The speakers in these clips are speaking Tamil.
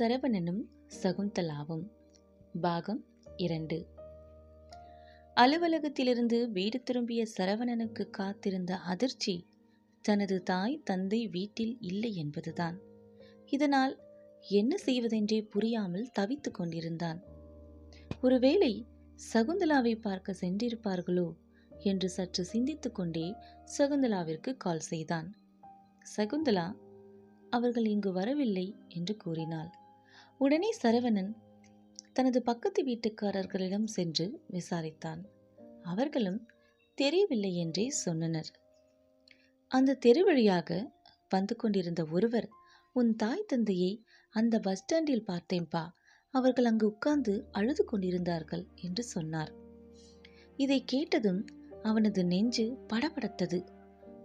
சரவணனும் சகுந்தலாவும். பாகம் இரண்டு. அலுவலகத்திலிருந்து வீடு திரும்பிய சரவணனுக்கு காத்திருந்த அதிர்ச்சி தனது தாய் தந்தை வீட்டில் இல்லை என்பதுதான். இதனால் என்ன செய்வதென்றே புரியாமல் தவித்துக் கொண்டிருந்தான். ஒருவேளை சகுந்தலாவை பார்க்க சென்றிருப்பார்களோ என்று சற்று சிந்தித்துக் கொண்டே சகுந்தலாவிற்கு கால் செய்தான். சகுந்தலா அவர்கள் இங்கு வரவில்லை என்று கூறினாள். உடனே சரவணன் தனது பக்கத்து வீட்டுக்காரர்களிடம் சென்று விசாரித்தான். அவர்களும் தெரியவில்லை என்றே சொன்னனர். அந்த தெரு வழியாக வந்து கொண்டிருந்த ஒருவர் உன் தாய் தந்தையை அந்த பஸ் ஸ்டாண்டில் பார்த்தேன்பா. அவர்கள் அங்கு உட்கார்ந்து அழுது கொண்டிருந்தார்கள் என்று சொன்னார். இதை கேட்டதும் அவனது நெஞ்சு படபடத்தது.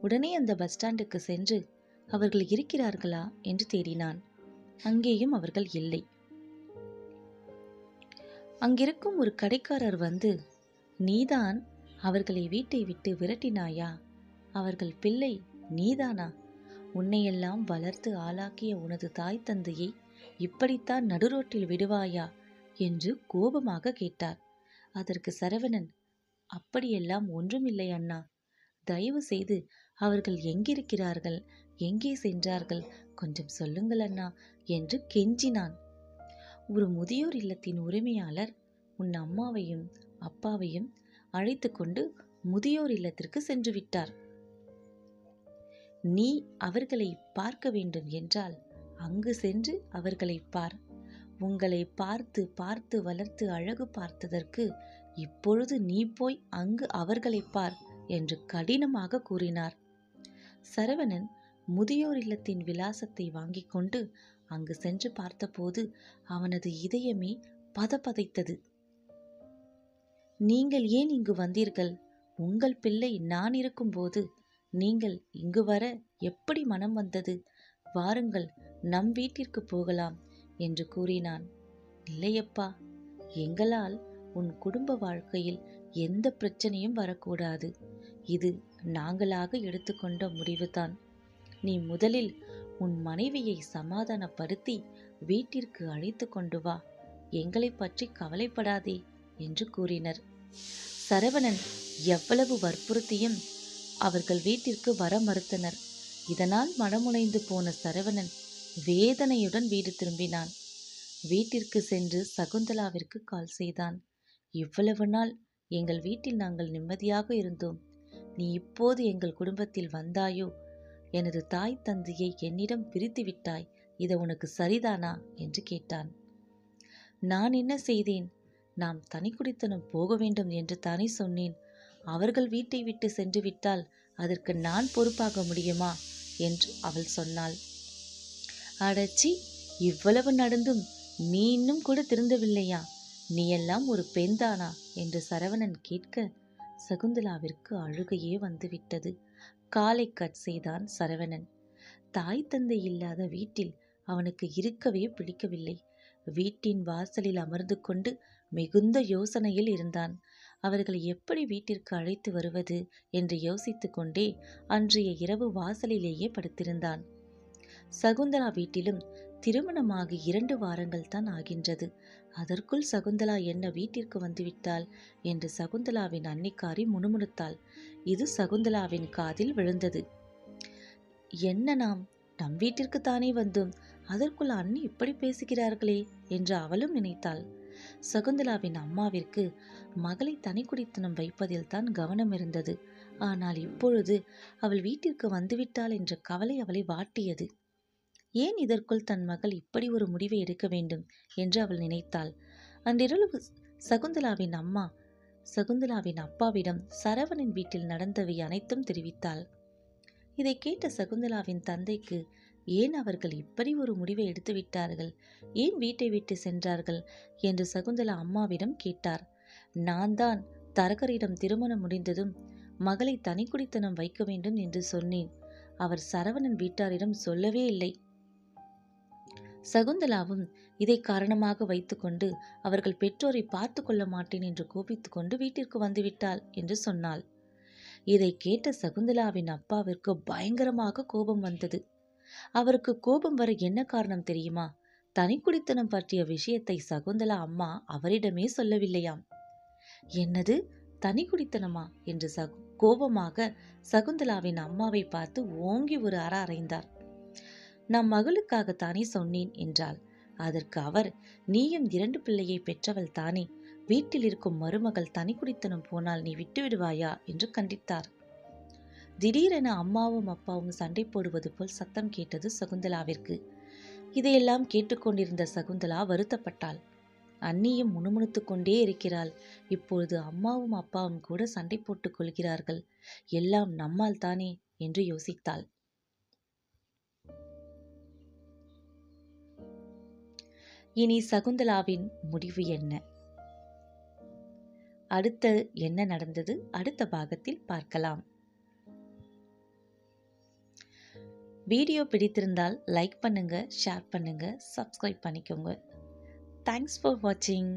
உடனே அந்த பஸ் ஸ்டாண்டுக்கு சென்று அவர்கள் இருக்கிறார்களா? என்று தேடினான். அங்கேயும் அவர்கள் இல்லை. அங்கிருக்கும் ஒரு கடைக்காரர் வந்து நீதான் அவர்களை வீட்டை விட்டு விரட்டினாயா? அவர்கள் பிள்ளை நீதானா? உன்னையெல்லாம் வளர்த்து ஆளாக்கிய உனது தாய் தந்தையை இப்படித்தான் நடுரோட்டில் விடுவாயா? என்று கோபமாக கேட்டார். அதற்கு சரவணன் அப்படியெல்லாம் ஒன்றுமில்லை அண்ணா. தயவு செய்து அவர்கள் எங்கிருக்கிறார்கள்? எங்கே சென்றார்கள்? கொஞ்சம் சொல்லுங்கள் அண்ணா. என்று கெஞ்சினான். ஒரு முதியோர் இல்லத்தின் உரிமையாளர் உன் அம்மாவையும் அப்பாவையும் அழைத்து கொண்டு முதியோர் இல்லத்திற்கு சென்று விட்டார். நீ அவர்களை பார்க்க வேண்டும் என்றால் அங்கு சென்று அவர்களை பார். உங்களை பார்த்து பார்த்து வளர்த்து அழகு பார்த்ததற்கு இப்பொழுது நீ போய் அங்கு அவர்களை பார் என்று கடினமாக கூறினார். சரவணன் முதியோர் இல்லத்தின் விலாசத்தை வாங்கிக் கொண்டு அங்கு சென்று பார்த்தபோது அவனது இதயமே பதபதைத்தது. நீங்கள் ஏன் இங்கு வந்தீர்கள்? உங்கள் பிள்ளை நான் இருக்கும்போது நீங்கள் இங்கு வர எப்படி மனம் வந்தது? வாருங்கள் நம் வீட்டிற்கு போகலாம் என்று கூறினான். இல்லையப்பா எங்களால் உன் குடும்ப வாழ்க்கையில் எந்த பிரச்சனையும் வரக்கூடாது. இது நாங்களாக எடுத்துக்கொண்ட முடிவுதான். நீ முதலில் உன் மனைவியை சமாதானப்படுத்தி வீட்டிற்கு அழைத்து கொண்டு வா. எங்களை பற்றி கவலைப்படாதே என்று கூறினர். சரவணன் எவ்வளவு வற்புறுத்தியும் அவர்கள் வீட்டிற்கு வர மறுத்தனர். இதனால் மனமுனைந்து போன சரவணன் வேதனையுடன் வீடு திரும்பினான். வீட்டிற்கு சென்று சகுந்தலாவிற்கு கால் செய்தான். இவ்வளவு நாள் எங்கள் வீட்டில் நாங்கள் நிம்மதியாக இருந்தோம். நீ இப்போது எங்கள் குடும்பத்தில் வந்தாயோ எனது தாய் தந்தையை என்னிடம் பிரித்து விட்டாய் இது உனக்கு சரிதானா? என்று கேட்டான். நான் என்ன செய்தேன்? நாம் தனிக்குடித்தனம் போக வேண்டும் என்று தானே சொன்னேன். அவர்கள் வீட்டை விட்டு சென்று விட்டால் அதற்கு நான் பொறுப்பாக முடியுமா? என்று அவள் சொன்னாள். அடச்சி இவ்வளவு நடந்தும் நீ இன்னும் கூட திருந்தவில்லையா? நீ எல்லாம் ஒரு பெண்தானா என்று சரவணன் கேட்க சகுந்தலாவிற்கு அழுகையே வந்துவிட்டது. காலை கட் செய்தான் சரவணன். தாய் தந்தை இல்லாத வீட்டில் அவனுக்கு இருக்கவே பிடிக்கவில்லை. வீட்டின் வாசலில் அமர்ந்து கொண்டு மிகுந்த யோசனையில் இருந்தான். அவர்களை எப்படி வீட்டிற்கு அழைத்து வருவது என்று யோசித்து கொண்டே அன்றைய இரவு வாசலிலேயே படுத்திருந்தான். சகுந்தலா வீட்டிலும் திருமணமாகி இரண்டு வாரங்கள் தான் ஆகின்றது. அதற்குள் சகுந்தலா என்ன வீட்டிற்கு வந்துவிட்டாள் என்று சகுந்தலாவின் அன்னிக்காரி முணுமுணுத்தாள். இது சகுந்தலாவின் காதில் விழுந்தது. என்ன நாம்? நம் வீட்டிற்கு தானே வந்தோம். அதற்குள் அண்ணி இப்படி பேசுகிறார்களே என்று அவளும் நினைத்தாள். சகுந்தலாவின் அம்மாவிற்கு மகளை தனிக்குடித்தனம் வைப்பதில் தான் கவனம் இருந்தது. ஆனால் இப்பொழுது அவள் வீட்டிற்கு வந்துவிட்டாள் என்ற கவலை அவளை வாட்டியது. ஏன் இதற்குள் தன் மகள் இப்படி ஒரு முடிவை எடுக்க வேண்டும் என்று அவள் நினைத்தாள். அன்றிரவு சகுந்தலாவின் அம்மா சகுந்தலாவின் அப்பாவிடம் சரவணன் வீட்டில் நடந்தவை அனைத்தும் தெரிவித்தாள். இதை கேட்ட சகுந்தலாவின் தந்தைக்கு ஏன் அவர்கள் இப்படி ஒரு முடிவை எடுத்து விட்டார்கள்? ஏன் வீட்டை விட்டு சென்றார்கள்? என்று சகுந்தலா அம்மாவிடம் கேட்டார். நான் தான் தரகரிடம் திருமணம் முடிந்ததும் மகளை தனிக்குடித்தனம் வைக்க வேண்டும் என்று சொன்னேன். அவர் சரவணன் வீட்டாரிடம் சொல்லவே இல்லை. சகுந்தலாவும் இதை காரணமாக வைத்துக்கொண்டு அவர்கள் பெற்றோரை பார்த்து கொள்ள மாட்டேன் என்று கோபித்து கொண்டு வீட்டிற்கு வந்துவிட்டாள் என்று சொன்னாள். இதை கேட்ட சகுந்தலாவின் அப்பாவிற்கு பயங்கரமாக கோபம் வந்தது. அவருக்கு கோபம் வர என்ன காரணம் தெரியுமா? தனிக்குடித்தனம் பற்றிய விஷயத்தை சகுந்தலா அம்மா அவரிடமே சொல்லவில்லையாம். என்னது? தனிக்குடித்தனமா என்று சகு கோபமாக சகுந்தலாவின் அம்மாவை பார்த்து ஓங்கி ஒரு அற அறைந்தார். நம் மகளுக்காகத்தானே சொன்னேன் என்றாள். அதற்கு அவர் நீயும் இரண்டு பிள்ளையை பெற்றவள் தானே வீட்டில் இருக்கும் மருமகள் தனிக்குடித்தனம் போனால் நீ விட்டு விடுவாயா என்று கண்டித்தார். திடீரென அம்மாவும் அப்பாவும் சண்டை போடுவது போல் சத்தம் கேட்டது சகுந்தலாவிற்கு. இதையெல்லாம் கேட்டுக்கொண்டிருந்த சகுந்தலா வருத்தப்பட்டாள். அண்ணியும் முணுமுணுத்துக் கொண்டே இருக்கிறாள். இப்பொழுது அம்மாவும் அப்பாவும் கூட சண்டை போட்டுக் கொள்கிறார்கள். எல்லாம் நம்மால் தானே என்று யோசித்தாள். இனி சகுந்தலாவின் முடிவு என்ன? அடுத்த என்ன நடந்தது? அடுத்த பாகத்தில் பார்க்கலாம். வீடியோ பிடித்திருந்தால் லைக் பண்ணுங்க ஷேர் பண்ணுங்க சப்ஸ்கிரைப் பண்ணிக்கோங்க. தேங்க்ஸ் ஃபார் வாட்சிங்